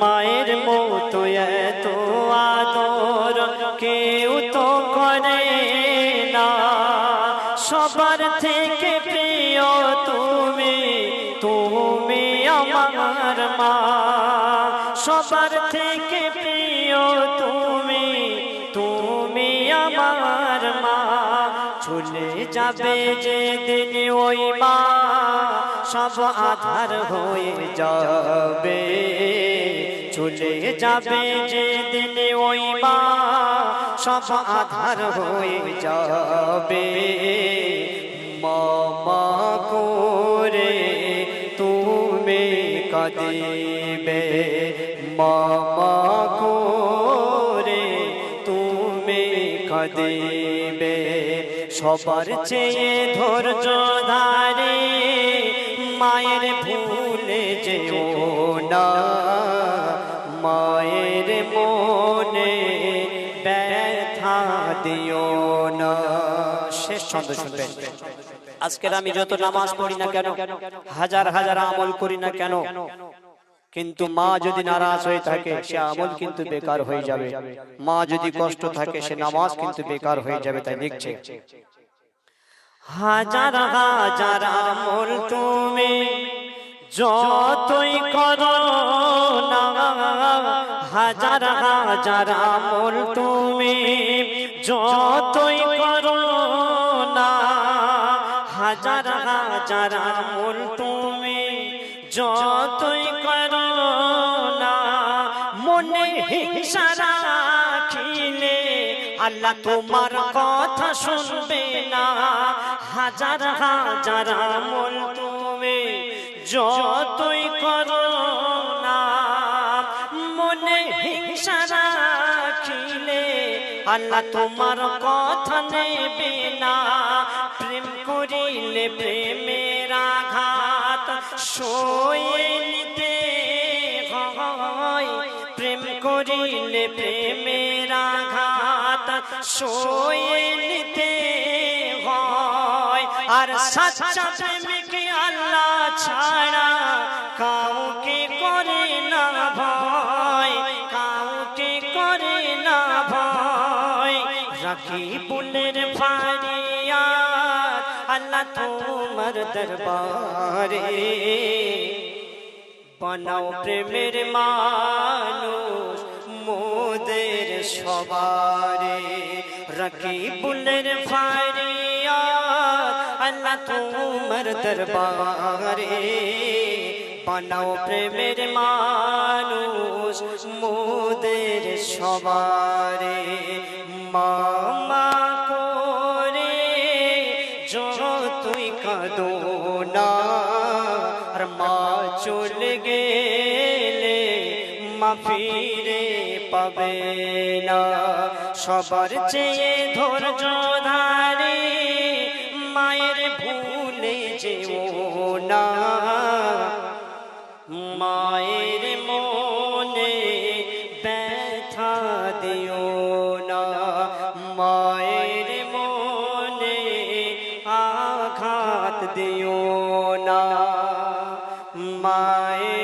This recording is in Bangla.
মায়ের মতো এত আদর কেউ তো করে না। সবার থেকে প্রিয় তুমি তুমি আমার মা। সবার থেকে প্রিয় তুমি তুমি আমার মা। চলে যাবে যে দিন ওই মা, সব আধার হয়ে যাবে। চলে যাবে যে দিন ওই মা সব আধার হয়ে যাবে। মামা করে তুমি কাঁদিবে। মামা করে তুমি কাঁদিবে। সবার চেয়ে ধৈর্য ধারে মায়ের ভুলে যেও না। শেষ ছন্দ শুনবেন। আজকের আমি যত নামাজ পড়ি না কেন, হাজার হাজার আমল করি না কেন, কিন্তু মা যদি নারাজ হয়ে থাকে, সে আমল কিন্তু বেকার হয়ে যাবে। মা যদি কষ্ট থাকে, সে নামাজ কিন্তু বেকার হয়ে যাবে, তাই লিখছে হাজার হাজার আমল তুমি যতই করো হাজার হাজার আমল তুমি যতই করো হাজার হাজার আমল তুমি যতই করো না, মনে হিংসা রাখিলে আল্লাহ তোমার কথা শুনবে না। হাজার হাজার আমল তুমি যতই করো না, মনে হিংসা আল্লাহ তোমার কথা নেবে না। প্রেম করিলে প্রেমের আঘাত সয়ে হয়। প্রেম করিলে প্রেমের আঘাত সয়ে হয়। আর সচ্চা প্রেমিকে আল্লাহ ছাড়া কাউকে রাখি বুলের ফারিয়া, আল্লাহ তোমার দরবারে বানাও প্রেমের মানুষ মোদের সবারে। রাখি বুলের ফারিয়া, আল্লাহ তোমার দরবারে বানাও প্রেমের মানুষ মোদের সবারে। চলে গেলে মা ফিরে পাবে না। সবার চেয়ে ধৈর্য ধারে মায়ের ভুলে যেও না। মায়ের মনে ব্যথা দিও না। মায়ের মনে আঘাত দিও না মায়ের